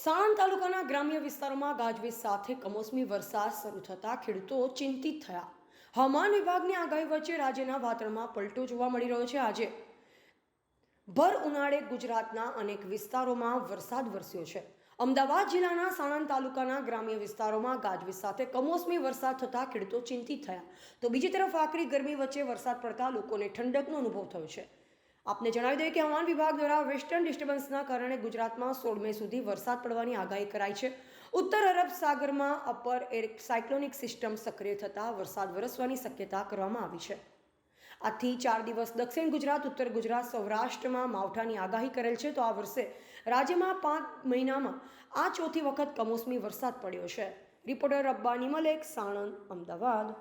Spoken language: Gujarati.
સાણંદ તાલુકાના ગ્રામ્ય વિસ્તારોમાં ગાજવીજ સાથે કમોસમી વરસાદ શરૂ થતાં ખેડૂતો ચિંતિત થયા. હવામાન વિભાગની આગાહી વચ્ચે રાજ્યના વાતાવરણમાં પલટો જોવા મળી રહ્યો છે. આજે ભર ઉનાળે ગુજરાતના અનેક વિસ્તારોમાં વરસાદ વરસ્યો છે. અમદાવાદ જિલ્લાના સાણંદ તાલુકાના ગ્રામ્ય વિસ્તારોમાં ગાજવીજ સાથે કમોસમી વરસાદ થતાં ખેડૂતો ચિંતિત થયા. તો બીજી તરફ આકરી ગરમી વચ્ચે વરસાદ પડતા લોકોને ઠંડકનો અનુભવ થયો છે. આપને જણાવી દઈએ કે હવામાન વિભાગ દ્વારા વેસ્ટર્ન ડિસ્ટર્બન્સના કારણે ગુજરાતમાં સોળ મે સુધી વરસાદ પડવાની આગાહી કરાઈ છે. ઉત્તર અરબ સાગરમાં અપર એર સાયક્લોનિક સિસ્ટમ સક્રિય થતાં વરસાદ વરસવાની શક્યતા કરવામાં આવી છે. આથી ચાર દિવસ દક્ષિણ ગુજરાત, ઉત્તર ગુજરાત, સૌરાષ્ટ્રમાં માવઠાની આગાહી કરેલ છે. તો આ વર્ષે રાજ્યમાં પાંચ મહિનામાં આ ચોથી વખત કમોસમી વરસાદ પડ્યો છે. રિપોર્ટર અબ્બા નિમલેક સાણંદ, અમદાવાદ.